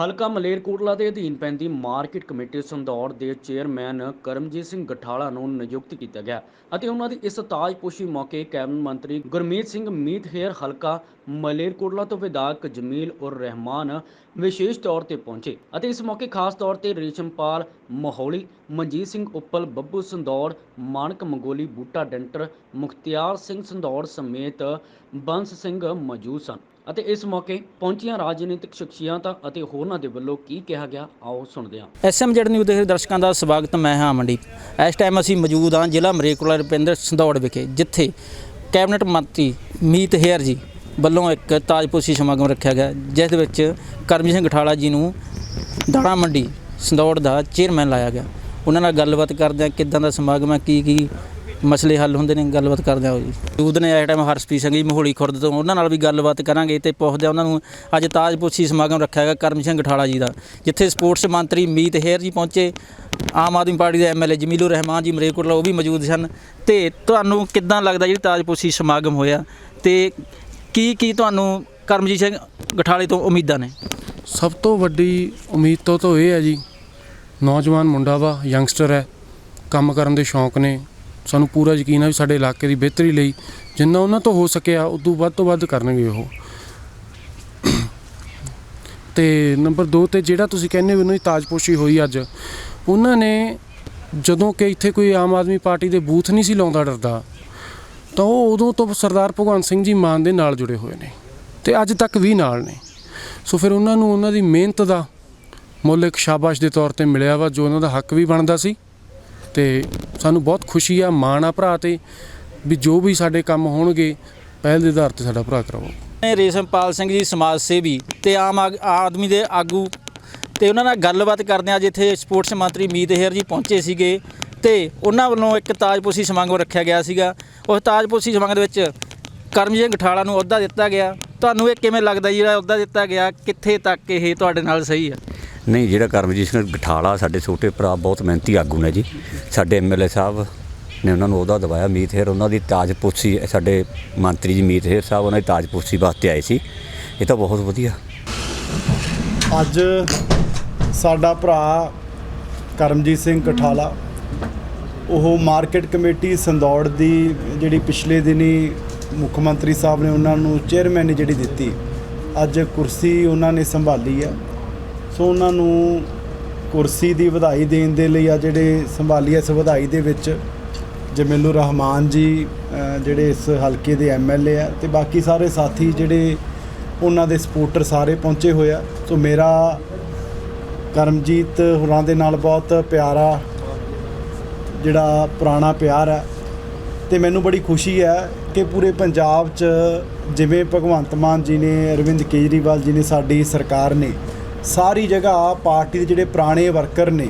ਹਲਕਾ ਮਲੇਰਕੋਟਲਾ ਦੇ ਅਧੀਨ ਪੈਂਦੀ ਮਾਰਕੀਟ ਕਮੇਟੀ ਸੰਦੌੜ ਦੇ ਚੇਅਰਮੈਨ ਕਰਮਜੀਤ ਸਿੰਘ ਗਠਾਲਾ ਨੂੰ ਨਿਯੁਕਤ ਕੀਤਾ ਗਿਆ ਅਤੇ ਉਹਨਾਂ ਦੀ ਇਸ ਤਾਜਪੋਸ਼ੀ ਮੌਕੇ ਕੈਬਨਿਟ ਮੰਤਰੀ ਗੁਰਮੀਤ ਸਿੰਘ ਮੀਤਹੇਰ ਹਲਕਾ ਮਲੇਰਕੋਟਲਾ ਤੋਂ ਵਿਧਾਇਕ ਜਮੀਲ ਉਰ ਰਹਿਮਾਨ ਵਿਸ਼ੇਸ਼ ਤੌਰ ਤੇ ਪਹੁੰਚੇ ਅਤੇ ਇਸ ਮੌਕੇ ਖਾਸ ਤੌਰ ਤੇ ਰੇਸ਼ਮਪਾਲ ਮਹੌਲੀ, ਮਨਜੀਤ ਸਿੰਘ ਉੱਪਲ, ਬੱਬੂ ਸੰਦੌੜ, ਮਾਨਕ ਮੰਗੋਲੀ, ਬੂਟਾ ਡੈਂਟਰ, ਮੁਖਤਿਆਰ ਸਿੰਘ ਸੰਦੌੜ ਸਮੇਤ ਬੰਸ ਸਿੰਘ ਮੌਜੂਦ ਸਨ। ਅਤੇ ਇਸ ਮੌਕੇ ਪਹੁੰਚੀਆਂ ਰਾਜਨੀਤਿਕ ਸ਼ਖਸੀਅਤਾਂ ਅਤੇ ਹੋਰਨਾਂ ਦੇ ਵੱਲੋਂ ਕੀ ਕਿਹਾ ਗਿਆ, ਆਓ ਸੁਣਦੇ ਹਾਂ। ਐਸਐਮ ਜੈਡ ਨਿਊਜ਼ ਦੇ ਦਰਸ਼ਕਾਂ ਦਾ ਸਵਾਗਤ, ਮੈਂ ਹਾਂ ਮੰਡੀ ਇਸ ਟਾਈਮ ਅਸੀਂ ਮੌਜੂਦ ਹਾਂ ਜ਼ਿਲ੍ਹਾ ਮਰੇਕੁਲਾ ਰੁਪਿੰਦਰ ਸੰਦੌੜ ਵਿਖੇ, ਜਿੱਥੇ ਕੈਬਨਿਟ ਮੰਤਰੀ ਮੀਤ ਹੇਅਰ ਜੀ ਵੱਲੋਂ ਇੱਕ ਤਾਜਪੋਸ਼ੀ ਸਮਾਗਮ ਰੱਖਿਆ ਗਿਆ, ਜਿਸ ਦੇ ਵਿੱਚ ਕਰਮਜੀਤ ਸਿੰਘ ਗਠਾਲਾ ਜੀ ਨੂੰ ਦਾਣਾ ਮੰਡੀ ਸੰਦੌੜ ਦਾ ਚੇਅਰਮੈਨ ਲਾਇਆ ਗਿਆ। ਉਹਨਾਂ ਨਾਲ ਗੱਲਬਾਤ ਕਰਦੇ ਹਾਂ, ਕਿੱਦਾਂ ਦਾ ਸਮਾਗਮ ਹੈ ਕੀ ਕੀ ਮਸਲੇ ਹੱਲ ਹੁੰਦੇ ਨੇ, ਗੱਲਬਾਤ ਕਰਦੇ ਹਾਂ ਜੀ। ਮੌਜੂਦ ਨੇ ਇਸ ਟਾਈਮ ਹਰਸਪ੍ਰੀਤ ਸਿੰਘ ਜੀ ਮਹੋਲੀ ਖੁਰਦ ਤੋਂ, ਉਹਨਾਂ ਨਾਲ ਵੀ ਗੱਲਬਾਤ ਕਰਾਂਗੇ ਤੇ ਪੁੱਛਦੇ ਉਹਨਾਂ ਨੂੰ, ਅੱਜ ਤਾਜਪੋਸ਼ੀ ਸਮਾਗਮ ਰੱਖਿਆ ਗਿਆ ਕਰਮ ਸਿੰਘ ਗਠਾਲਾ ਜੀ ਦਾ, ਜਿੱਥੇ ਸਪੋਰਟਸ ਮੰਤਰੀ ਮੀਤ ਹੇਰ ਜੀ ਪਹੁੰਚੇ, ਆਮ ਆਦਮੀ ਪਾਰਟੀ ਦੇ ਐਮਐਲਏ ਜਮੀਲੂ ਰਹਿਮਾਨ ਜੀ ਮਰੇਕੋਟਲਾ ਉਹ ਵੀ ਮੌਜੂਦ ਸਨ। ਤੇ ਤੁਹਾਨੂੰ ਕਿੱਦਾਂ ਲੱਗਦਾ ਜਿਹੜੀ ਤਾਜਪੋਸ਼ੀ ਸਮਾਗਮ ਹੋਇਆ, ਤੇ ਕੀ ਕੀ ਤੁਹਾਨੂੰ ਕਰਮਜੀਤ ਸਿੰਘ ਗਠਾਲੇ ਤੋਂ ਉਮੀਦਾਂ ਨੇ? ਸਭ ਤੋਂ ਵੱਡੀ ਉਮੀਦ ਤੋਂ ਤਾਂ ਇਹ ਹੈ ਜੀ, ਨੌਜਵਾਨ ਮੁੰਡਾ ਵਾ, ਯੰਗਸਟਰ ਹੈ, ਕੰਮ ਕਰਨ ਦੇ ਸ਼ੌਂਕ ਨੇ ਸਾਨੂੰ ਪੂਰਾ ਯਕੀਨ ਹੈ ਵੀ ਸਾਡੇ ਇਲਾਕੇ ਦੀ ਬਿਹਤਰੀ ਲਈ ਜਿੰਨਾ ਉਹਨਾਂ ਤੋਂ ਹੋ ਸਕਿਆ, ਉਦੋਂ ਵੱਧ ਤੋਂ ਵੱਧ ਕਰਨਗੇ ਉਹ। ਤੇ ਨੰਬਰ 2 ਤੇ ਜਿਹੜਾ ਤੁਸੀਂ ਕਹਿੰਦੇ ਹੋ ਉਹਨਾਂ ਦੀ ਤਾਜਪੋਸ਼ੀ ਹੋਈ ਅੱਜ, ਉਹਨਾਂ ਨੇ ਜਦੋਂ ਕਿ ਇੱਥੇ ਕੋਈ ਆਮ ਆਦਮੀ ਪਾਰਟੀ ਦੇ ਬੂਥ ਨਹੀਂ ਸੀ ਲਾਉਂਦਾ ਡਰਦਾ, ਤਾਂ ਉਹ ਉਦੋਂ ਤੋਂ ਸਰਦਾਰ ਭਗਵੰਤ ਸਿੰਘ ਜੀ ਮਾਨ ਦੇ ਨਾਲ ਜੁੜੇ ਹੋਏ ਨੇ ਤੇ ਅੱਜ ਤੱਕ ਵੀ ਨਾਲ ਨੇ। ਸੋ ਫਿਰ ਉਹਨਾਂ ਨੂੰ ਉਹਨਾਂ ਦੀ ਮਿਹਨਤ ਦਾ ਮੁੱਲ ਇੱਕ ਸ਼ਾਬਾਸ਼ ਦੇ ਤੌਰ ਤੇ ਮਿਲਿਆ ਵਾ, ਜੋ ਉਹਨਾਂ ਦਾ ਹੱਕ ਵੀ ਬਣਦਾ ਸੀ। ਤੇ ਸਾਨੂੰ ਬਹੁਤ ਖੁਸ਼ੀ ਆ, ਮਾਣ ਆ ਭਰਾ ਤੇ, ਵੀ ਜੋ ਵੀ ਸਾਡੇ ਕੰਮ ਹੋਣਗੇ, ਪਹਿਲ ਦੇ ਆਧਾਰ ਤੇ ਸਾਡਾ ਭਰਾ ਕਰਾਓ। ਨੇ ਰੇਸ਼ਮਪਾਲ ਸਿੰਘ ਜੀ, ਸਮਾਜ ਸੇਵੀ ਤੇ ਆਮ ਆਗ- ਆਦਮੀ ਦੇ ਆਗੂ ਤੇ ਉਹਨਾਂ ਨਾਲ ਗੱਲਬਾਤ ਕਰਦੇ ਆ ਜਿੱਥੇ ਸਪੋਰਟਸ ਮੰਤਰੀ ਮੀਤ ਹੇਅਰ ਜੀ ਪਹੁੰਚੇ ਸੀਗੇ ਤੇ ਉਹਨਾਂ ਵੱਲੋਂ ਇੱਕ ਤਾਜਪੋਸ਼ੀ ਸਮਾਗਮ ਰੱਖਿਆ ਗਿਆ ਸੀਗਾ। ਉਸ ਤਾਜਪੋਸ਼ੀ ਸਮਾਗਮ ਦੇ ਵਿੱਚ ਕਰਮਜੀਤ ਗਠਾਲਾ ਨੂੰ ਅਹੁਦਾ ਦਿੱਤਾ ਗਿਆ। ਤੁਹਾਨੂੰ ਇਹ ਕਿਵੇਂ ਲੱਗਦਾ ਜੀ? ਜਿਹੜਾ ਅਹੁਦਾ ਦਿੱਤਾ ਗਿਆ, ਕਿੱਥੇ ਤੱਕ ਇਹ ਤੁਹਾਡੇ ਨਾਲ ਸਹੀ ਹੈ? ਨਹੀਂ, ਜਿਹੜਾ ਕਰਮਜੀਤ ਸਿੰਘ ਗਠਾਲਾ ਸਾਡੇ ਛੋਟੇ ਭਰਾ, ਬਹੁਤ ਮਿਹਨਤੀ ਆਗੂ ਨੇ ਜੀ। ਸਾਡੇ ਐਮਐਲਏ ਸਾਹਿਬ ਨੇ ਉਹਨਾਂ ਨੂੰ ਉਹਦਾ ਦਵਾਇਆ ਮੀਤ ਹੇਰ, ਉਹਨਾਂ ਦੀ ਤਾਜਪੋਸ਼ੀ ਸਾਡੇ ਮੰਤਰੀ ਜੀ ਮੀਤ ਹੇਰ ਸਾਹਿਬ, ਉਹਨਾਂ ਦੀ ਤਾਜਪੋਸ਼ੀ ਵਾਸਤੇ ਆਏ ਸੀ। ਇਹ ਤਾਂ ਬਹੁਤ ਵਧੀਆ। ਅੱਜ ਸਾਡਾ ਭਰਾ ਕਰਮਜੀਤ ਸਿੰਘ ਕਠਾਲਾ ਉਹ ਮਾਰਕੀਟ ਕਮੇਟੀ ਸੰਦੌੜ ਦੀ ਜਿਹੜੀ ਪਿਛਲੇ ਦਿਨੀ ਮੁੱਖ ਮੰਤਰੀ ਸਾਹਿਬ ਨੇ ਉਹਨਾਂ ਨੂੰ ਚੇਅਰਮੈਨ ਜਿਹੜੀ ਦਿੱਤੀ, ਅੱਜ ਕੁਰਸੀ ਉਹਨਾਂ ਨੇ ਸੰਭਾਲੀ ਆ। ਸੋ ਉਹਨਾਂ ਨੂੰ ਕੁਰਸੀ ਦੀ ਵਧਾਈ ਦੇਣ ਦੇ ਲਈ ਆ ਜਿਹੜੇ ਸੰਭਾਲੀ ਇਸ ਵਧਾਈ ਦੇ ਵਿੱਚ ਜਮੀਲੁਰ ਰਹਿਮਾਨ ਜੀ ਜਿਹੜੇ ਇਸ ਹਲਕੇ ਦੇ ਐਮਐਲਏ ਆ ਤੇ ਬਾਕੀ ਸਾਰੇ ਸਾਥੀ ਜਿਹੜੇ ਉਹਨਾਂ ਦੇ ਸਪੋਰਟਰ ਸਾਰੇ ਪਹੁੰਚੇ ਹੋਏ ਆ। ਸੋ ਮੇਰਾ ਕਰਮਜੀਤ ਹੋਰਾਂ ਦੇ ਨਾਲ ਬਹੁਤ ਪਿਆਰਾ ਜਿਹੜਾ ਪੁਰਾਣਾ ਪਿਆਰ ਹੈ ਤੇ ਮੈਨੂੰ ਬੜੀ ਖੁਸ਼ੀ ਹੈ ਕਿ ਪੂਰੇ ਪੰਜਾਬ 'ਚ ਜਿਵੇਂ ਭਗਵੰਤ ਮਾਨ ਜੀ ਨੇ, ਅਰਵਿੰਦ ਕੇਜਰੀਵਾਲ ਜੀ ਨੇ ਸਾਡੀ ਸਰਕਾਰ ਨੇ ਸਾਰੀ ਜਗ੍ਹਾ ਪਾਰਟੀ ਦੇ ਜਿਹੜੇ ਪੁਰਾਣੇ ਵਰਕਰ ਨੇ,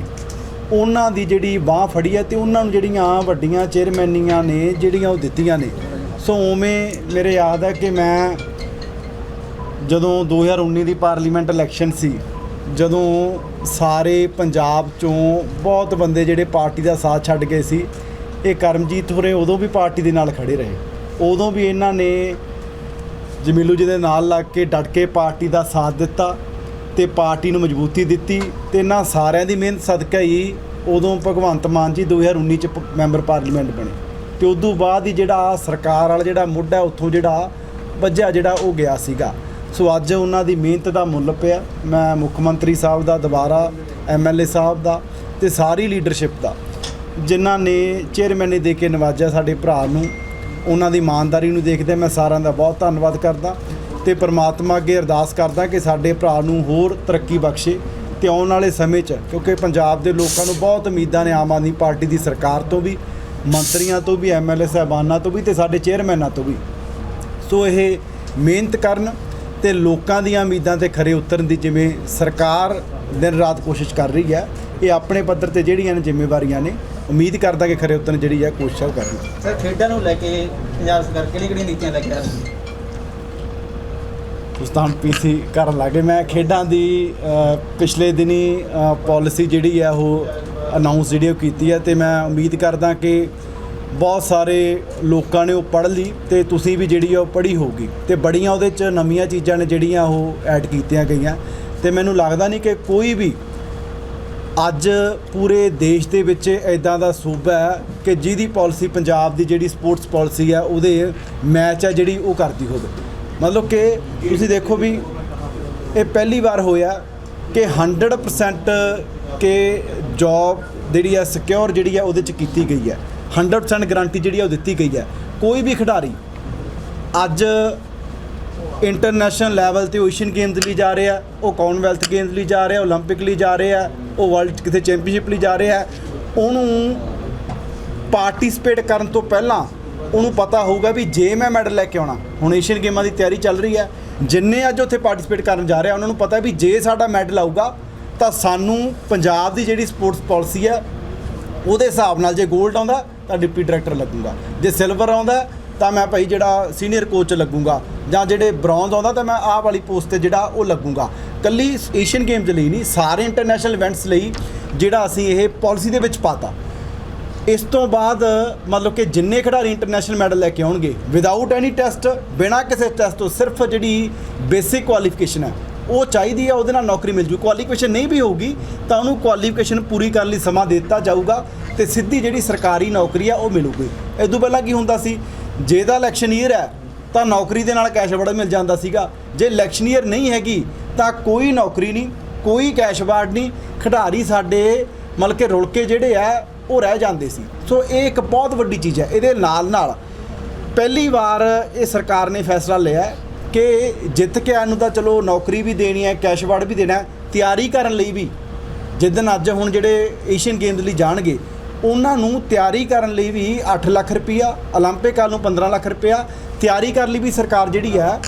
ਉਹਨਾਂ ਦੀ ਜਿਹੜੀ ਬਾਹ ਫੜੀ ਹੈ ਤੇ ਉਹਨਾਂ ਨੂੰ ਜਿਹੜੀਆਂ ਵੱਡੀਆਂ ਚੇਅਰਮੈਨੀਆਂ ਨੇ ਜਿਹੜੀਆਂ ਉਹ ਦਿੱਤੀਆਂ ਨੇ। ਸੋ ਉਵੇਂ ਮੇਰੇ ਯਾਦ ਹੈ ਕਿ ਮੈਂ ਜਦੋਂ 2019 ਦੀ ਪਾਰਲੀਮੈਂਟ ਇਲੈਕਸ਼ਨ ਸੀ, ਜਦੋਂ ਸਾਰੇ ਪੰਜਾਬ ਚੋਂ ਬਹੁਤ ਬੰਦੇ ਜਿਹੜੇ ਪਾਰਟੀ ਦਾ ਸਾਥ ਛੱਡ ਗਏ ਸੀ, ਇਹ ਕਰਮਜੀਤ ਹੋਰੇ ਉਦੋਂ ਵੀ ਪਾਰਟੀ ਦੇ ਨਾਲ ਖੜੇ ਰਹੇ। ਉਦੋਂ ਵੀ ਇਹਨਾਂ ਨੇ ਜਮੀਲੂ ਜੀ ਦੇ ਨਾਲ ਲੱਗ ਕੇ ਡਟ ਕੇ ਪਾਰਟੀ ਦਾ ਸਾਥ ਦਿੱਤਾ। ਤੇ ਪਾਰਟੀ ਨੂੰ ਮਜ਼ਬੂਤੀ ਦਿੱਤੀ ਤੇ ਇਹਨਾਂ ਸਾਰਿਆਂ ਦੀ ਮਿਹਨਤ ਸਦਕਾ ਹੀ ਉਦੋਂ ਭਗਵੰਤ ਮਾਨ ਜੀ 2019 ਚ ਪ- ਮੈਂਬਰ ਪਾਰਲੀਮੈਂਟ ਬਣੇ। ਤੇ ਤੋਂ ਬਾਅਦ ਹੀ ਜਿਹੜਾ ਸਰਕਾਰ ਵਾਲਾ ਜਿਹੜਾ ਮੁੱਢ ਹੈ, ਉੱਥੋਂ ਜਿਹੜਾ ਵੱਜਿਆ ਜਿਹੜਾ ਉਹ ਗਿਆ ਸੀਗਾ। ਸੋ ਅੱਜ ਉਹਨਾਂ ਦੀ ਮਿਹਨਤ ਦਾ ਮੁੱਲ ਪਿਆ। ਮੈਂ ਮੁੱਖ ਮੰਤਰੀ ਸਾਹਿਬ ਦਾ, ਦੁਬਾਰਾ ਐਮਐਲਏ ਸਾਹਿਬ ਦਾ ਤੇ ਸਾਰੀ ਲੀਡਰਸ਼ਿਪ ਦਾ। ਜਿਨ੍ਹਾਂ ਨੇ ਚੇਅਰਮੈਨ ਚੇਅਰਮੈਨੀ ਦੇ ਕੇ ਨਵਾਜਿਆ ਸਾਡੇ ਭਰਾ ਨੂੰ, ਉਹਨਾਂ ਦੀ ਇਮਾਨਦਾਰੀ ਨੂੰ ਦੇਖਦੇ ਮੈਂ ਸਾਰਿਆਂ ਦਾ ਬਹੁਤ ਧੰਨਵਾਦ ਕਰਦਾ। ਤੇ ਪ੍ਰਮਾਤਮਾ ਅੱਗੇ ਅਰਦਾਸ ਕਰਦਾ ਕਿ ਸਾਡੇ ਭਰਾ ਨੂੰ ਹੋਰ ਤਰੱਕੀ ਬਖਸ਼ੇ ਤੇ ਆਉਣ ਵਾਲੇ ਸਮੇਂ 'ਚ, ਕਿਉਂਕਿ ਪੰਜਾਬ ਦੇ ਲੋਕਾਂ ਨੂੰ ਬਹੁਤ ਉਮੀਦਾਂ ਨੇ ਆਮ ਆਦਮੀ ਪਾਰਟੀ ਦੀ ਸਰਕਾਰ ਤੋਂ ਵੀ, ਮੰਤਰੀਆਂ ਤੋਂ ਵੀ ਐਮਐਲਏ ਸਾਹਿਬਾਨਾਂ ਤੋਂ ਵੀ ਤੇ ਸਾਡੇ ਚੇਅਰਮੈਨਾਂ ਤੋਂ ਵੀ। ਸੋ ਇਹ ਮਿਹਨਤ ਕਰਨ ਤੇ ਲੋਕਾਂ ਦੀਆਂ ਉਮੀਦਾਂ ਤੇ ਖਰੇ ਉਤਰਨ ਦੀ ਜਿਵੇਂ ਸਰਕਾਰ ਦਿਨ ਰਾਤ ਕੋਸ਼ਿਸ਼ ਕਰ ਰਹੀ ਹੈ, ਇਹ ਆਪਣੇ ਪੱਧਰ ਤੇ ਜਿਹੜੀਆਂ ਨੇ ਜ਼ਿੰਮੇਵਾਰੀਆਂ ਨੇ, ਉਮੀਦ ਕਰਦਾ ਕਿ ਖਰੇ ਉਤਰਨ ਜਿਹੜੀ ਹੈ ਕੋਸ਼ਿਸ਼ ਉਹ ਕਰਨੀ ਸਰ, ਖੇਡਾਂ ਨੂੰ ਲੈ ਕੇ ਪੰਜਾਬ ਸਰਕਾਰ ਕਿਹੜੀ ਕਿਹੜੀ ਨੀਤੀਆਂ ਲੈ ਕੇ ਆ ਰਹੀ ਹੈ? ਉਸ ਉਸਤਾਨ ਪੀਸੀ ਕਰਨ ਲੱਗੇ। ਮੈਂ ਖੇਡਾਂ ਦੀ ਪਿਛਲੇ ਦਿਨੀ ਪਾਲਿਸੀ ਜਿਹੜੀ ਹੈ ਉਹ ਅਨਾਉਂਸ ਜਿਹੜੀ ਉਹ ਕੀਤੀ ਹੈ ਤੇ ਮੈਂ ਉਮੀਦ ਕਰਦਾ ਕਿ ਬਹੁਤ ਸਾਰੇ ਲੋਕਾਂ ਨੇ ਉਹ ਪੜ੍ਹ ਲਈ ਤੇ ਤੁਸੀਂ ਵੀ ਜਿਹੜੀ ਆ, ਉਹ ਪੜ੍ਹੀ ਹੋਊਗੀ। ਤੇ ਬੜੀਆਂ ਉਹਦੇ ਚ ਨਵੀਆਂ ਚੀਜ਼ਾਂ ਨੇ ਜਿਹੜੀਆਂ ਉਹ ਐਡ ਕੀਤੀਆਂ ਗਈਆਂ। ਤੇ ਮੈਨੂੰ ਲੱਗਦਾ ਨਹੀਂ ਕਿ ਕੋਈ ਵੀ ਅੱਜ ਪੂਰੇ ਦੇਸ਼ ਦੇ ਵਿੱਚ ਇਦਾਂ ਦਾ ਸੂਬਾ ਹੈ ਕਿ ਜਿਹਦੀ ਪਾਲਿਸੀ ਪੰਜਾਬ ਦੀ ਜਿਹੜੀ ਸਪੋਰਟਸ ਪਾਲਿਸੀ ਹੈ ਉਹਦੇ ਮੈਚ ਹੈ ਜਿਹੜੀ ਉਹ ਕਰਦੀ ਹੋਵੇ। ਮਤਲਬ ਕਿ ਤੁਸੀਂ ਦੇਖੋ ਵੀ ਇਹ ਪਹਿਲੀ ਵਾਰ ਹੋਇਆ ਕਿ 100% ਕਿ ਜੌਬ ਜਿਹੜੀ ਹੈ ਸਿਕਿਉਰ ਜਿਹੜੀ ਹੈ ਉਹਦੇ ਚ ਕੀਤੀ ਗਈ ਹੈ 100% ਗਾਰੰਟੀ ਜਿਹੜੀ ਹੈ ਉਹ ਦਿੱਤੀ ਗਈ ਹੈ ਕੋਈ ਵੀ ਖਿਡਾਰੀ ਅੱਜ ਇੰਟਰਨੈਸ਼ਨਲ ਲੈਵਲ ਤੇ ਏਸ਼ੀਅਨ ਗੇਮਸ ਲਈ ਜਾ ਰਿਹਾ ਉਹ ਕਾਮਨਵੈਲਥ ਗੇਮਸ ਲਈ ਜਾ ਰਿਹਾ 올림픽 ਲਈ ਜਾ ਰਿਹਾ ਉਹ ਵਰਲਡ ਕਿਤੇ ਚੈਂਪੀਅਨਸ਼ਿਪ ਲਈ ਜਾ ਰਿਹਾ ਉਹਨੂੰ ਪਾਰਟਿਸਿਪੇਟ ਕਰਨ ਤੋਂ ਪਹਿਲਾਂ ਉਹਨੂੰ ਪਤਾ ਹੋਊਗਾ ਵੀ ਜੇ ਮੈਂ ਮੈਡਲ ਲੈ ਕੇ ਆਉਣਾ, ਹੁਣ ਏਸ਼ੀਅਨ ਗੇਮਾਂ ਦੀ ਤਿਆਰੀ ਚੱਲ ਰਹੀ ਹੈ, ਜਿੰਨੇ ਅੱਜ ਉੱਥੇ ਪਾਰਟਿਸਿਪੇਟ ਕਰਨ ਜਾ ਰਿਹਾ, ਉਹਨਾਂ ਨੂੰ ਪਤਾ ਵੀ ਜੇ ਸਾਡਾ ਮੈਡਲ ਆਊਗਾ, ਤਾਂ ਸਾਨੂੰ ਪੰਜਾਬ ਦੀ ਜਿਹੜੀ ਸਪੋਰਟਸ ਪਾਲਿਸੀ ਹੈ, ਉਹਦੇ ਹਿਸਾਬ ਨਾਲ ਜੇ 골ਡ ਆਉਂਦਾ, ਤਾਂ ਡਿਪਟੀ ਡਾਇਰੈਕਟਰ ਲੱਗੂਗਾ। ਜੇ ਸਿਲਵਰ ਆਉਂਦਾ, ਤਾਂ ਮੈਂ ਭਾਈ ਜਿਹੜਾ ਸੀਨੀਅਰ ਕੋਚ ਲੱਗੂਗਾ, ਜਾਂ ਜਿਹੜੇ ਬ੍ਰੌਂਜ਼ ਆਉਂਦਾ, ਤਾਂ ਮੈਂ ਆਹ ਵਾਲੀ ਪੋਸਟ ਤੇ ਜਿਹੜਾ ਉਹ ਲੱਗੂਗਾ। ਕੱਲੀ ਏਸ਼ੀਅਨ ਗੇਮਸ ਲਈ ਨਹੀਂ, ਸਾਰੇ ਇੰਟਰਨੈਸ਼ਨਲ ਇਵੈਂਟਸ ਲਈ ਜਿਹੜਾ ਅਸੀਂ ਇਹ ਪਾਲਿਸੀ ਦੇ ਵਿੱਚ ਪਾਤਾ। ਇਸ ਤੋਂ ਬਾਅਦ, ਮਤਲਬ ਕਿ ਜਿੰਨੇ ਖਿਡਾਰੀ ਇੰਟਰਨੈਸ਼ਨਲ ਮੈਡਲ ਲੈ ਕੇ ਆਉਣਗੇ ਵਿਦਆਊਟ ਐਨੀ ਟੈਸਟ ਬਿਨਾਂ ਕਿਸੇ ਟੈਸਟ ਤੋਂ ਸਿਰਫ ਜਿਹੜੀ ਬੇਸਿਕ ਕੁਆਲੀਫਿਕੇਸ਼ਨ ਹੈ, ਉਹ ਚਾਹੀਦੀ ਹੈ, ਉਹਦੇ ਨਾਲ ਨੌਕਰੀ ਮਿਲ ਜੂ। ਕੁਆਲੀਫਿਕੇਸ਼ਨ ਨਹੀਂ ਵੀ ਹੋਊਗੀ, ਤਾਂ ਉਹਨੂੰ ਕੁਆਲੀਫਿਕੇਸ਼ਨ ਪੂਰੀ ਕਰਨ ਲਈ ਸਮਾਂ ਦਿੱਤਾ ਜਾਊਗਾ ਤੇ ਸਿੱਧੀ ਜਿਹੜੀ ਸਰਕਾਰੀ ਨੌਕਰੀ ਆ ਉਹ ਮਿਲੂਗੀ। ਇਹ ਤੋਂ ਪਹਿਲਾਂ ਕੀ ਹੁੰਦਾ ਸੀ, ਜੇ ਦਾ ਇਲੈਕਸ਼ਨ ਈਅਰ ਹੈ, ਤਾਂ ਨੌਕਰੀ ਦੇ ਨਾਲ ਕੈਸ਼ ਅਵਾਰਡ ਮਿਲ ਜਾਂਦਾ ਸੀਗਾ। ਜੇ ਇਲੈਕਸ਼ਨ ਈਅਰ ਨਹੀਂ ਹੈਗੀ, ਤਾਂ ਕੋਈ ਨੌਕਰੀ ਨਹੀਂ, ਕੋਈ ਕੈਸ਼ ਅਵਾਰਡ ਨਹੀਂ। ਖਿਡਾਰੀ ਸਾਡੇ, ਮਤਲਬ ਕਿ ਰੁਲ ਕੇ ਜਿਹੜੇ ਆ ਉਹ ਰਹਿ ਜਾਂਦੇ ਸੀ ਸੋ ਇਹ ਇੱਕ ਬਹੁਤ ਵੱਡੀ ਚੀਜ਼ ਹੈ ਇਹਦੇ ਨਾਲ ਨਾਲ ਪਹਿਲੀ ਵਾਰ ਇਹ ਸਰਕਾਰ ਨੇ ਫੈਸਲਾ ਲਿਆ ਹੈ ਕਿ ਜਿੱਤ ਕੇ ਆਉਣ ਨੂੰ ਤਾਂ ਚਲੋ ਨੌਕਰੀ ਵੀ ਦੇਣੀ ਹੈ ਕੈਸ਼ ਅਵਾਰਡ ਵੀ ਦੇਣਾ ਹੈ ਤਿਆਰੀ ਕਰਨ ਲਈ ਵੀ ਜਿੱਦਣ ਅੱਜ ਹੁਣ ਜਿਹੜੇ ਏਸ਼ੀਅਨ ਗੇਮਸ ਲਈ ਜਾਣਗੇ ਉਹਨਾਂ ਨੂੰ ਤਿਆਰੀ ਕਰਨ ਲਈ ਵੀ 8 ਲੱਖ ਰੁਪਈਆ 올림픽 ਵਾਲ ਨੂੰ 15 ਲੱਖ ਰੁਪਈਆ ਤਿਆਰੀ ਕਰਨ ਲਈ ਵੀ ਸਰਕਾਰ ਜਿਹੜੀ ਹੈ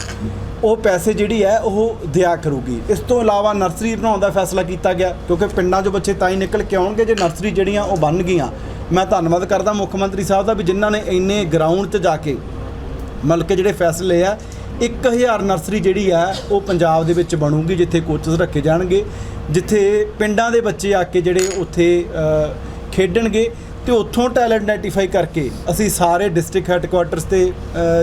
ਉਹ ਪੈਸੇ ਜਿਹੜੀ ਹੈ ਉਹ ਦਿਆ ਕਰੂਗੀ। ਇਸ ਤੋਂ ਇਲਾਵਾ ਨਰਸਰੀ ਬਣਾਉਣ ਦਾ ਫੈਸਲਾ ਕੀਤਾ ਗਿਆ, ਕਿਉਂਕਿ ਪਿੰਡਾਂ 'ਚੋਂ ਬੱਚੇ ਤਾਂ ਹੀ ਨਿਕਲ ਕੇ ਆਉਣਗੇ ਜੇ ਨਰਸਰੀ ਜਿਹੜੀਆਂ ਉਹ ਬਣ ਗਈਆਂ। ਮੈਂ ਧੰਨਵਾਦ ਕਰਦਾ ਮੁੱਖ ਮੰਤਰੀ ਸਾਹਿਬ ਦਾ ਵੀ ਜਿਨ੍ਹਾਂ ਨੇ ਇੰਨੇ ਗਰਾਊਂਡ 'ਚ ਜਾ ਕੇ ਮਤਲਬ ਕਿ ਜਿਹੜੇ ਫੈਸਲੇ ਆ 1000 ਨਰਸਰੀ ਜਿਹੜੀ ਆ, ਉਹ ਪੰਜਾਬ ਦੇ ਵਿੱਚ ਬਣੂਗੀ, ਜਿੱਥੇ ਕੋਚਸ ਰੱਖੇ ਜਾਣਗੇ, ਜਿੱਥੇ ਪਿੰਡਾਂ ਦੇ ਬੱਚੇ ਆ ਕੇ ਜਿਹੜੇ ਉੱਥੇ ਖੇਡਣਗੇ ਤੇ ਉੱਥੋਂ ਟੈਲੈਂਟ ਆਈਡੈਂਟੀਫਾਈ ਕਰਕੇ ਅਸੀਂ ਸਾਰੇ ਡਿਸਟ੍ਰਿਕਟ ਹੈੱਡਕੁਆਟਰਸ ਤੇ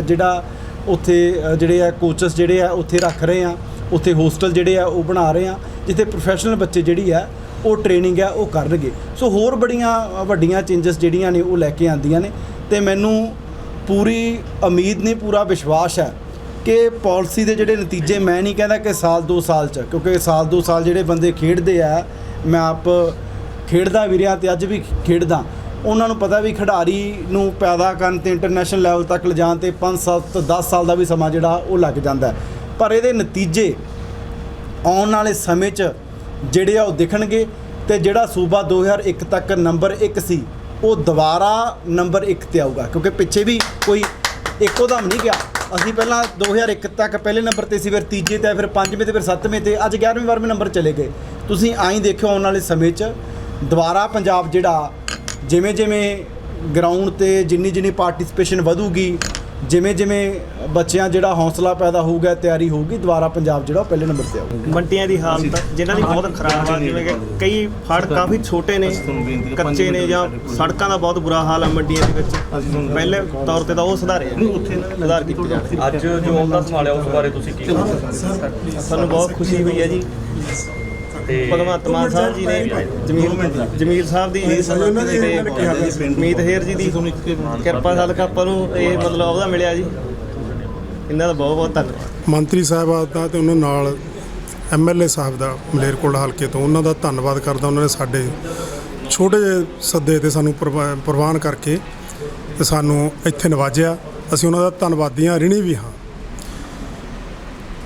ਜਿਹੜਾ ਉੱਥੇ ਜਿਹੜੇ ਆ ਕੋਚਸ ਜਿਹੜੇ ਆ ਉੱਥੇ ਰੱਖ ਰਹੇ ਆ, ਉੱਥੇ ਹੋਸਟਲ ਜਿਹੜੇ ਆ ਉਹ ਬਣਾ ਰਹੇ ਆ, ਜਿੱਥੇ ਪ੍ਰੋਫੈਸ਼ਨਲ ਬੱਚੇ ਜਿਹੜੀ ਆ ਉਹ ਟ੍ਰੇਨਿੰਗ ਆ ਉਹ ਕਰਨਗੇ। ਸੋ ਹੋਰ ਬੜੀਆਂ ਵੱਡੀਆਂ ਚੇਂਜਸ ਜਿਹੜੀਆਂ ਨੇ ਉਹ ਲੈ ਕੇ ਆਂਦੀਆਂ ਨੇ ਤੇ ਮੈਨੂੰ ਪੂਰੀ ਉਮੀਦ ਨਹੀਂ, ਪੂਰਾ ਵਿਸ਼ਵਾਸ ਹੈ ਕਿ ਪਾਲਿਸੀ ਦੇ ਜਿਹੜੇ ਨਤੀਜੇ ਮੈਂ ਨਹੀਂ ਕਹਿੰਦਾ ਕਿ ਸਾਲ 2 ਸਾਲ ਚ, ਕਿਉਂਕਿ ਸਾਲ 2 ਸਾਲ ਜਿਹੜੇ ਬੰਦੇ ਖੇਡਦੇ ਆ, ਮੈਂ ਆਪ ਖੇਡਦਾ ਵੀ ਰਿਹਾ ਤੇ ਅੱਜ ਵੀ ਖੇਡਦਾ। ਉਹਨਾਂ ਨੂੰ ਪਤਾ ਵੀ ਖਿਡਾਰੀ ਨੂੰ ਪੈਦਾ ਕਰਨ ਤੇ ਇੰਟਰਨੈਸ਼ਨਲ ਲੈਵਲ ਤੱਕ ਲਿਜਾਣ ਤੇ 5 ਸਾਲ ਤੋਂ 10 ਸਾਲ ਦਾ ਵੀ ਸਮਾਂ ਜਿਹੜਾ ਉਹ ਲੱਗ ਜਾਂਦਾ ਪਰ ਇਹਦੇ ਨਤੀਜੇ ਆਉਣ ਵਾਲੇ ਸਮੇਂ 'ਚ ਜਿਹੜੇ ਆ ਉਹ ਦਿਖਣਗੇ ਤੇ ਜਿਹੜਾ ਸੂਬਾ 2001 ਤੱਕ ਨੰਬਰ 1 ਸੀ, ਉਹ ਦੁਬਾਰਾ ਨੰਬਰ 1 ਤੇ ਆਊਗਾ। ਕਿਉਂਕਿ ਪਿੱਛੇ ਵੀ ਕੋਈ ਇੱਕੋ ਦਮ ਨਹੀਂ ਗਿਆ। ਅਸੀਂ ਪਹਿਲਾਂ 2001 ਤੱਕ ਪਹਿਲੇ ਨੰਬਰ ਤੇ ਸੀ, ਫਿਰ ਤੀਜੇ ਤੇ, ਫਿਰ ਪੰਜਵੇਂ ਤੇ, ਫਿਰ ਸੱਤਵੇਂ ਤੇ, ਅੱਜ 11ਵੇਂ 12ਵੇਂ ਨੰਬਰ ਚਲੇ ਗਏ। ਤੁਸੀਂ ਆਈ ਦੇਖਿਓ ਆਉਣ ਵਾਲੇ ਸਮੇਂ 'ਚ ਦੁਬਾਰਾ ਪੰਜਾਬ ਜਿਹੜਾ ਜਿਵੇਂ ਜਿਵੇਂ ਗਰਾਊਂਡ ਤੇ ਜਿੰਨੀ ਜਿੰਨੀ ਪਾਰਟਿਸਿਪੇਸ਼ਨ ਵਧੂਗੀ ਜਿਵੇਂ ਜਿਵੇਂ ਬੱਚਿਆਂ ਜਿਹੜਾ ਹੌਸਲਾ ਪੈਦਾ ਹੋਊਗਾ ਤਿਆਰੀ ਹੋਊਗੀ ਦੁਬਾਰਾ ਪੰਜਾਬ ਜਿਹੜਾ ਉਹ ਪਹਿਲੇ ਨੰਬਰ ਤੇ ਆਊਗਾ। ਮੰਡੀਆਂ ਦੀ ਹਾਲਤ ਜਿਨ੍ਹਾਂ ਦੀ ਬਹੁਤ ਖਰਾਬ ਆ ਜਿਵੇਂ ਕਿ ਕਈ ਫੜ ਕਾਫੀ ਛੋਟੇ ਨੇ ਕੱਚੇ ਨੇ ਜਾਂ ਸੜਕਾਂ ਦਾ ਬਹੁਤ ਬੁਰਾ ਹਾਲ ਆ ਮੰਡੀਆਂ ਦੇ ਵਿੱਚ। ਪਹਿਲੇ ਤੌਰ ਤੇ ਤਾਂ ਉਹ ਸੁਧਾਰੇ ਸੁਧਾਰ ਕੀਤੇ ਜਾਣ ਅੱਜ ਜੋ ਅਹੁਦਾ ਸੰਭਾਲਿਆ ਉਸ ਬਾਰੇ ਤੁਸੀਂ ਕੀ ਸਾਨੂੰ ਬਹੁਤ ਖੁਸ਼ੀ ਹੋਈ ਹੈ ਜੀ। ਤੇ ਭਗਵੰਤ ਮਾਨ ਸਾਹਿਬ ਜੀ ਨੇ ਜਮੀਲ ਜਮੀਲ ਸਾਹਿਬ ਦੀ ਤੇ ਮੀਤ ਹੇਰ ਜੀ ਦੀ ਕਿਰਪਾ ਸਦਕਾ ਆਪਾਂ ਨੂੰ ਇਹ ਮਤਲਬ ਉਹਦਾ ਮਿਲਿਆ ਜੀ। ਇਹਨਾਂ ਦਾ ਬਹੁਤ ਬਹੁਤ ਧੰਨਵਾਦ। ਮੰਤਰੀ ਸਾਹਿਬਾਨ ਦਾ ਤੇ ਉਹਨਾਂ ਨਾਲ ਐਮਐਲਏ ਸਾਹਿਬ ਦਾ ਮਲੇਰਕੋਟਲਾ ਹਲਕੇ ਤੋਂ ਉਹਨਾਂ ਦਾ ਧੰਨਵਾਦ ਕਰਦਾ। ਉਹਨਾਂ ਨੇ ਸਾਡੇ ਛੋਟੇ ਜਿਹੇ ਸੱਦੇ ਤੇ ਸਾਨੂੰ ਪ੍ਰਵਾ- ਪ੍ਰਵਾਨ ਕਰਕੇ ਤੇ ਸਾਨੂੰ ਇੱਥੇ ਨਵਾਜਿਆ। ਅਸੀਂ ਉਹਨਾਂ ਦਾ ਧੰਨਵਾਦੀ ਹਾਂ ਰਿਣੀ ਵੀ ਹਾਂ।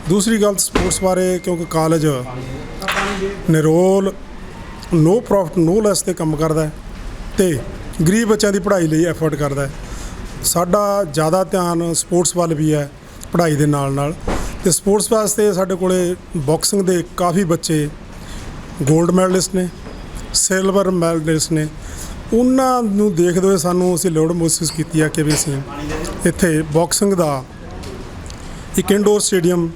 ਦੂਸਰੀ ਗੱਲ ਸਪੋਰਟਸ ਬਾਰੇ ਕਿਉਂਕਿ ਕਾਲਜ ਨਿਰੋਲ ਨੋ ਪ੍ਰੋਫਿਟ ਨੋ ਲੈਸ ਤੇ ਕੰਮ ਕਰਦਾ ਹੈ ਤੇ ਗਰੀਬ ਬੱਚਿਆਂ ਦੀ ਪੜ੍ਹਾਈ ਲਈ ਐਫਰਟ ਕਰਦਾ ਸਾਡਾ ਜ਼ਿਆਦਾ ਧਿਆਨ ਸਪੋਰਟਸ ਵੱਲ ਵੀ ਹੈ ਪੜ੍ਹਾਈ ਦੇ ਨਾਲ ਨਾਲ ਤੇ ਸਪੋਰਟਸ ਵਾਸਤੇ ਸਾਡੇ ਕੋਲੇ ਬਾਕਸਿੰਗ ਦੇ ਕਾਫੀ ਬੱਚੇ 골ਡ ਮੈਡਲਿਸਟ ਨੇ ਸਿਲਵਰ ਮੈਡਲਿਸਟ ਨੇ। ਉਹਨਾਂ ਨੂੰ ਦੇਖਦੇ ਹੋਏ ਸਾਨੂੰ ਅਸੀਂ ਲੋੜ ਮਹਿਸੂਸ ਕੀਤੀ ਆ ਕਿ ਵੀ ਅਸੀਂ ਇੱਥੇ ਬਾਕਸਿੰਗ ਦਾ ਇੱਕ ਇਨਡੋਰ ਸਟੇਡੀਅਮ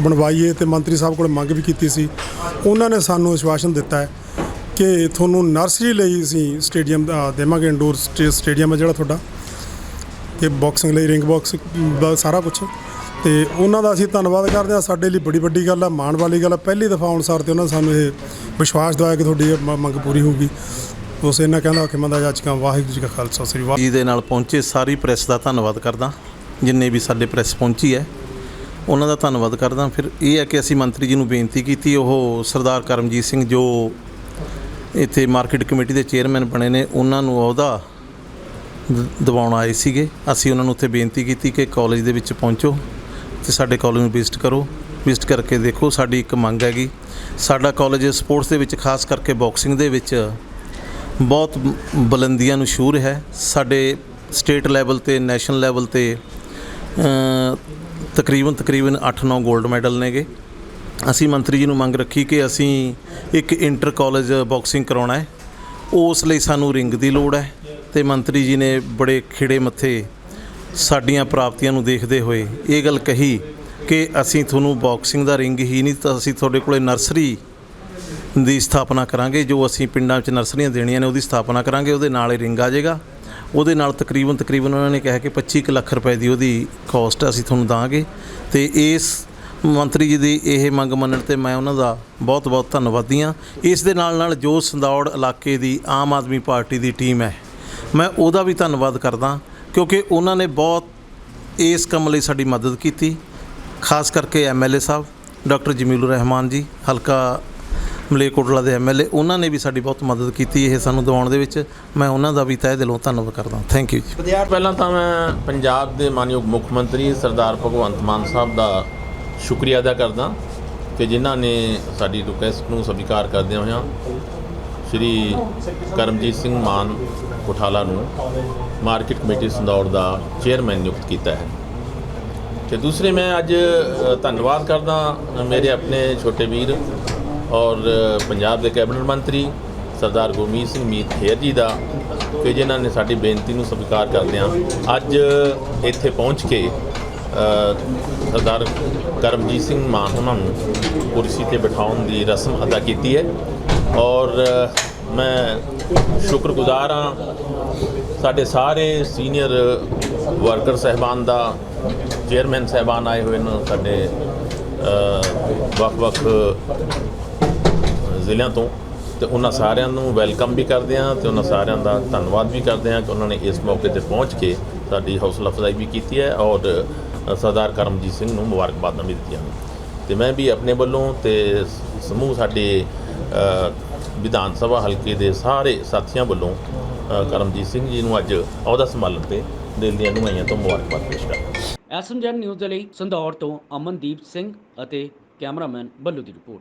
ਬਣਵਾਈਏ ਤੇ ਮੰਤਰੀ ਸਾਹਿਬ ਕੋਲ ਮੰਗ ਵੀ ਕੀਤੀ ਸੀ। ਉਹਨਾਂ ਨੇ ਸਾਨੂੰ ਆਸ਼ਵਾਸਨ ਦਿੱਤਾ ਹੈ ਕਿ ਤੁਹਾਨੂੰ ਨਰਸਰੀ ਲਈ ਅਸੀਂ ਸਟੇਡੀਅਮ ਦੇਵਾਂਗੇ ਇੰਡੋਰ ਸਟੇ- ਸਟੇਡੀਅਮ ਹੈ ਜਿਹੜਾ ਤੁਹਾਡਾ। ਕਿ ਬਾਕਸਿੰਗ ਲਈ ਰਿੰਗ ਬਾਕਸ ਦਾ ਸਾਰਾ ਕੁਝ ਤੇ ਉਹਨਾਂ ਦਾ ਅਸੀਂ ਧੰਨਵਾਦ ਕਰਦੇ ਹਾਂ। ਸਾਡੇ ਲਈ ਬੜੀ ਵੱਡੀ ਗੱਲ ਹੈ ਮਾਣ ਵਾਲੀ ਗੱਲ ਹੈ ਪਹਿਲੀ ਦਫਾ ਅਨੁਸਾਰ ਸਾਰ ਤੇ ਉਹਨਾਂ ਸਾਨੂੰ ਇਹ ਵਿਸ਼ਵਾਸ ਦਵਾਇਆ ਕਿ ਤੁਹਾਡੀ ਇਹ ਮੰਗ ਪੂਰੀ ਹੋਊਗੀ। ਉਸ ਇਹਨਾਂ ਕਹਿੰਦਾ ਕਿ ਮੰਦਾ ਜਾਚਕਾਂ ਵਾਹਿਗੁਰੂ ਜੀ ਕਾ ਖਾਲਸਾ, ਸ੍ਰੀ ਵਾਹਿਗੁਰੂ। ਜੀ ਦੇ ਨਾਲ ਪਹੁੰਚੇ ਸਾਰੀ ਪ੍ਰੈਸ ਦਾ ਧੰਨਵਾਦ ਕਰਦਾ। ਜਿੰਨੇ ਵੀ ਸਾਡੇ ਪ੍ਰੈਸ ਪਹੁੰਚੀ ਹੈ ਉਹਨਾਂ ਦਾ ਧੰਨਵਾਦ ਕਰਦਾ। ਫਿਰ ਇਹ ਹੈ ਕਿ ਅਸੀਂ ਮੰਤਰੀ ਜੀ ਨੂੰ ਬੇਨਤੀ ਕੀਤੀ, ਉਹ ਸਰਦਾਰ ਕਰਮਜੀਤ ਸਿੰਘ ਜੋ ਇੱਥੇ ਮਾਰਕੀਟ ਕਮੇਟੀ ਦੇ ਚੇਅਰਮੈਨ ਬਣੇ ਨੇ, ਉਹਨਾਂ ਨੂੰ ਅਹੁਦਾ ਦ- ਦਿਵਾਉਣ ਆਏ ਸੀਗੇ। ਅਸੀਂ ਉਹਨਾਂ ਨੂੰ ਉੱਥੇ ਬੇਨਤੀ ਕੀਤੀ ਕਿ ਕਾਲਜ ਦੇ ਵਿੱਚ ਪਹੁੰਚੋ ਤੇ ਸਾਡੇ ਕਾਲਜ ਨੂੰ ਵਿਜ਼ਿਟ ਕਰੋ। ਵਿਜ਼ਿਟ ਕਰਕੇ ਦੇਖੋ, ਸਾਡੀ ਇੱਕ ਮੰਗ ਹੈਗੀ। ਸਾਡਾ ਕਾਲਜ ਸਪੋਰਟਸ ਦੇ ਵਿੱਚ, ਖਾਸ ਕਰਕੇ ਬਾਕਸਿੰਗ ਦੇ ਵਿੱਚ ਬਹੁਤ ਬੁਲੰਦੀਆਂ ਨੂੰ ਸ਼ੂਰ ਹੈ। ਸਾਡੇ ਸਟੇਟ ਲੈਵਲ ਤੇ, ਨੈਸ਼ਨਲ ਲੈਵਲ ਤੇ ਤਕਰੀਬਨ ਤਕਰੀਬਨ 8-9 골ਡ ਮੈਡਲ ਨੇਗੇ। ਅਸੀਂ ਮੰਤਰੀ ਜੀ ਨੂੰ ਮੰਗ ਰੱਖੀ ਕਿ ਅਸੀਂ ਇੱਕ ਇੰਟਰ ਕਾਲਜ ਬਾਕਸਿੰਗ ਕਰਾਉਣਾ ਹੈ। ਉਸ ਲਈ ਸਾਨੂੰ ਰਿੰਗ ਦੀ ਲੋੜ ਹੈ ਤੇ ਮੰਤਰੀ ਜੀ ਨੇ ਬੜੇ ਖਿੜੇ ਮੱਥੇ ਸਾਡੀਆਂ ਪ੍ਰਾਪਤੀਆਂ ਨੂੰ ਦੇਖਦੇ ਹੋਏ ਇਹ ਗੱਲ ਕਹੀ ਕਿ ਅਸੀਂ ਤੁਹਾਨੂੰ ਬਾਕਸਿੰਗ ਦਾ ਰਿੰਗ ਹੀ ਨਹੀਂ, ਤਾਂ ਅਸੀਂ ਤੁਹਾਡੇ ਕੋਲੇ ਨਰਸਰੀ ਦੀ ਸਥਾਪਨਾ ਕਰਾਂਗੇ, ਜੋ ਅਸੀਂ ਪਿੰਡਾਂ ਵਿੱਚ ਨਰਸਰੀਆਂ ਦੇਣੀਆਂ ਨੇ, ਉਹਦੀ ਸਥਾਪਨਾ ਕਰਾਂਗੇ, ਉਹਦੇ ਨਾਲ ਹੀ ਰਿੰਗ ਆ ਜਾਏਗਾ। ਉਹਦੇ ਨਾਲ ਤਕਰੀਬਨ ਤਕਰੀਬਨ ਉਹਨਾਂ ਨੇ ਕਿਹਾ ਕਿ 25 ਕੁ ਲੱਖ ਰੁਪਏ ਦੀ ਉਹਦੀ ਕਾਸਟ ਅਸੀਂ ਤੁਹਾਨੂੰ ਦਾਂਗੇ। ਤੇ ਇਸ ਮੰਤਰੀ ਜੀ ਦੀ ਇਹ ਮੰਗ ਮੰਨਣ ਤੇ ਮੈਂ ਉਹਨਾਂ ਦਾ ਬਹੁਤ ਬਹੁਤ ਧੰਨਵਾਦੀ ਹਾਂ। ਇਸ ਦੇ ਨਾਲ ਨਾਲ ਜੋ ਸੰਦੌੜ ਇਲਾਕੇ ਦੀ ਆਮ ਆਦਮੀ ਪਾਰਟੀ ਦੀ ਟੀਮ ਹੈ, ਮੈਂ ਉਹਦਾ ਵੀ ਧੰਨਵਾਦ ਕਰਦਾ, ਕਿਉਂਕਿ ਉਹਨਾਂ ਨੇ ਬਹੁਤ ਇਸ ਕੰਮ ਲਈ ਸਾਡੀ ਮਦਦ ਕੀਤੀ। ਖਾਸ ਕਰਕੇ ਐਮਐਲਏ ਸਾਹਿਬ, ਡਾਕਟਰ ਜਮੀਲੁਰ ਰਹਿਮਾਨ ਜੀ, ਹਲਕਾ ਮਲੇਕੋਟਲਾ ਦੇ ਐਮਐਲਏ ਉਹਨਾਂ ਨੇ ਵੀ ਸਾਡੀ ਬਹੁਤ ਮਦਦ ਕੀਤੀ ਇਹ ਸਾਨੂੰ ਦਿਵਾਉਣ ਦੇ ਵਿੱਚ। ਮੈਂ ਉਹਨਾਂ ਦਾ ਵੀ ਤਹਿ ਦਿਲੋਂ ਧੰਨਵਾਦ ਕਰਦਾ ਥੈਂਕ ਯੂ ਜੀ। ਪਹਿਲਾਂ ਤਾਂ ਮੈਂ ਪੰਜਾਬ ਦੇ ਮਾਨਯੋਗ ਮੁੱਖ ਮੰਤਰੀ ਸਰਦਾਰ ਭਗਵੰਤ ਮਾਨ ਸਾਹਿਬ ਦਾ ਸ਼ੁਕਰੀਆ ਅਦਾ ਕਰਦਾ ਕਿ ਜਿਨ੍ਹਾਂ ਨੇ ਸਾਡੀ ਰਿਕੁਐਸਟ ਨੂੰ ਸਵੀਕਾਰ ਕਰਦਿਆਂ ਹੋਇਆਂ ਸ਼੍ਰੀ ਕਰਮਜੀਤ ਸਿੰਘ ਮਾਨ ਕੋਠਾਲਾ ਨੂੰ ਮਾਰਕੀਟ ਕਮੇਟੀ ਸੰਦੌੜ ਦਾ ਚੇਅਰਮੈਨ ਨਿਯੁਕਤ ਕੀਤਾ ਹੈ। ਤੇ ਦੂਸਰੇ ਮੈਂ ਅੱਜ ਧੰਨਵਾਦ ਕਰਦਾ ਮੇਰੇ ਆਪਣੇ ਛੋਟੇ ਵੀਰ ਔਰ ਪੰਜਾਬ ਦੇ ਕੈਬਨਿਟ ਮੰਤਰੀ ਸਰਦਾਰ ਗੁਰਮੀਤ ਸਿੰਘ ਮੀਤ ਖੇਰ ਜੀ ਦਾ ਕਿ ਜਿਨ੍ਹਾਂ ਨੇ ਸਾਡੀ ਬੇਨਤੀ ਨੂੰ ਸਵੀਕਾਰ ਕਰਦਿਆਂ ਅੱਜ ਇੱਥੇ ਪਹੁੰਚ ਕੇ ਸਰਦਾਰ ਕਰਮਜੀਤ ਸਿੰਘ ਮਾਨ ਉਹਨਾਂ ਨੂੰ ਕੁਰਸੀ ਤੇ ਬਿਠਾਉਣ ਦੀ ਰਸਮ ਅਦਾ ਕੀਤੀ ਹੈ। ਔਰ ਮੈਂ ਸ਼ੁਕਰਗੁਜ਼ਾਰ ਹਾਂ, ਸਾਡੇ ਸਾਰੇ ਸੀਨੀਅਰ ਵਰਕਰ ਸਹਿਬਾਨ ਦਾ, ਚੇਅਰਮੈਨ ਸਹਿਬਾਨ ਆਏ ਹੋਏ ਨੇ, ਸਾਡੇ ਵੱਖ-ਵੱਖ ਜ਼ਿਲ੍ਹਿਆਂ ਤੋਂ ਤੇ ਉਹਨਾਂ ਸਾਰਿਆਂ ਨੂੰ ਵੈਲਕਮ ਵੀ ਕਰਦੇ ਹਾਂ ਤੇ ਉਹਨਾਂ ਸਾਰਿਆਂ ਦਾ ਧੰਨਵਾਦ ਵੀ ਕਰਦੇ ਹਾਂ ਕਿ ਉਹਨਾਂ ਨੇ ਇਸ ਮੌਕੇ ਤੇ ਪਹੁੰਚ ਕੇ ਸਾਡੀ ਹੌਸਲਾ ਅਫਜ਼ਾਈ ਵੀ ਕੀਤੀ ਹੈ ਔਰ ਸਰਦਾਰ ਕਰਮਜੀਤ ਸਿੰਘ ਨੂੰ ਮੁਬਾਰਕਬਾਦਾਂ ਵੀ ਦਿੱਤੀਆਂ ਤੇ ਮੈਂ ਵੀ ਆਪਣੇ ਵੱਲੋਂ ਤੇ ਸਮੂਹ ਸਾਡੇ ਵਿਧਾਨ ਸਭਾ ਹਲਕੇ ਦੇ ਸਾਰੇ ਸਾਥੀਆਂ ਵੱਲੋਂ ਕਰਮਜੀਤ ਸਿੰਘ ਜੀ ਨੂੰ ਅੱਜ ਅਹੁਦਾ ਸੰਭਾਲਣ ਤੇ ਦਿਲ ਦੀਆਂ ਨਿਵਾਈਆਂ ਤੋਂ ਮੁਬਾਰਕਬਾਦ ਪੇਸ਼ ਕਰਦਾ ਐਸਐਮਜੈਨ ਨਿਊਜ਼ ਦੇ ਲਈ ਸੰਧੌਰ ਤੋਂ ਅਮਨਦੀਪ ਸਿੰਘ ਅਤੇ ਕੈਮਰਾਮੈਨ ਬੱਲੂ ਦੀ ਰਿਪੋਰਟ।